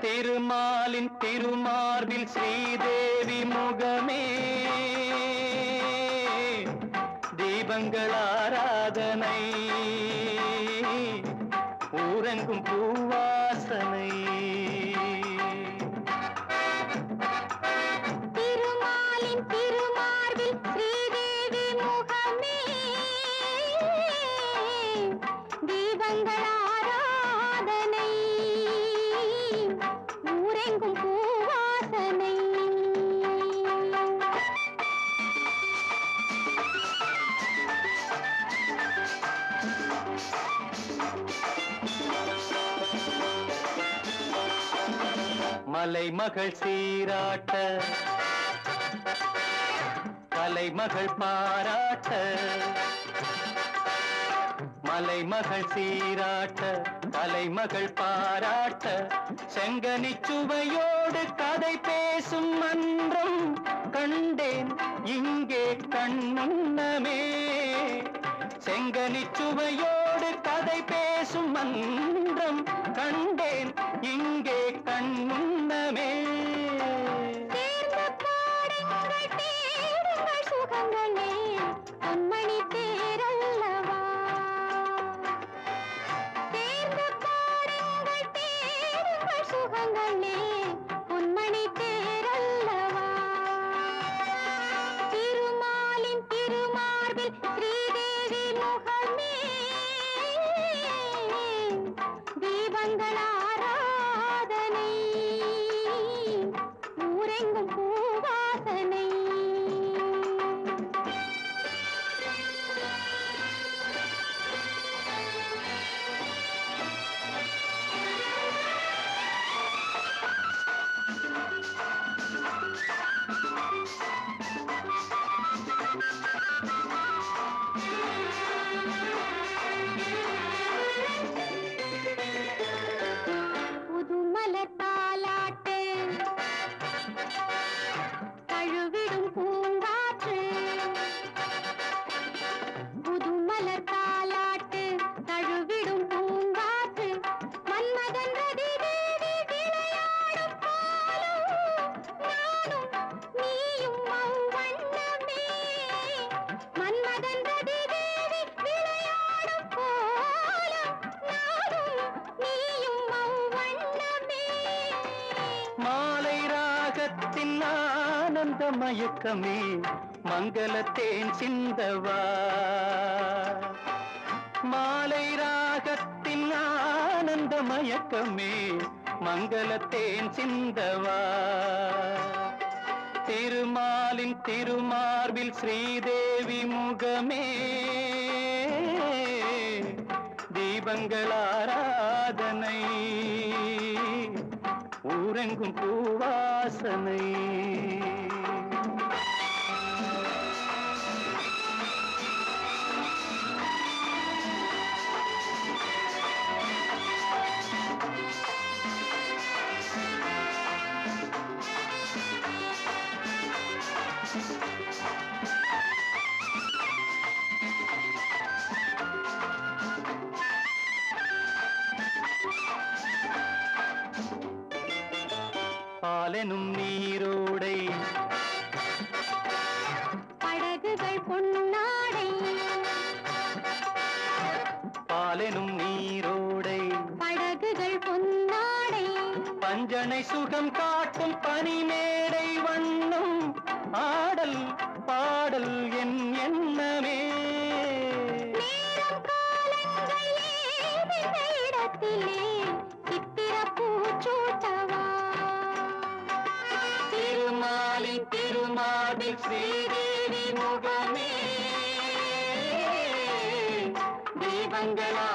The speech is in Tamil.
திருமாலின் திருமார்பில் ஸ்ரீதேவி முகமே. தீபங்கள் ஆராதனை. பூரங்கும் பூவாசனை. மலை மகள் சீராட்ட கலை மகள் பாராட்ட மலை மகள் சீராட்ட கலைமகள் பாராட்ட செங்கனி சுவையோடு கதை பேசும் மன்றம் கண்டேன் இங்கே கண்முன்னமே செங்கனி சுவையோடு கதை பேசும் மந்திரம் கண்டேன் இங்கே கண்முன்னமே சேர்ந்து பாடுங்கள் தேடுங்கள் சுகங்களே எங்கள் ராகத்தின் ஆனந்த மயக்கமே மங்களத்தேன் சிந்தவா. மாலை ராகத்தின் ஆனந்த மயக்கமே மங்களத்தேன் சிந்தவா. திருமாலின் திருமார்பில் ஸ்ரீதேவி முகமே தீபங்களாராதனை ஊரெங்கும் பூவாசனை. பாலெனும் நீரோடை. படகுகள் பொன்னாடை. பாலெனும் நீரோடை. படகுகள் பொன்னாடை. பஞ்சனை சுகம் காட்டும் பனிமேடை வண்ணம். ஆடல் பாடல் ஸ்ரீதேவி முகமே. தீபங்களா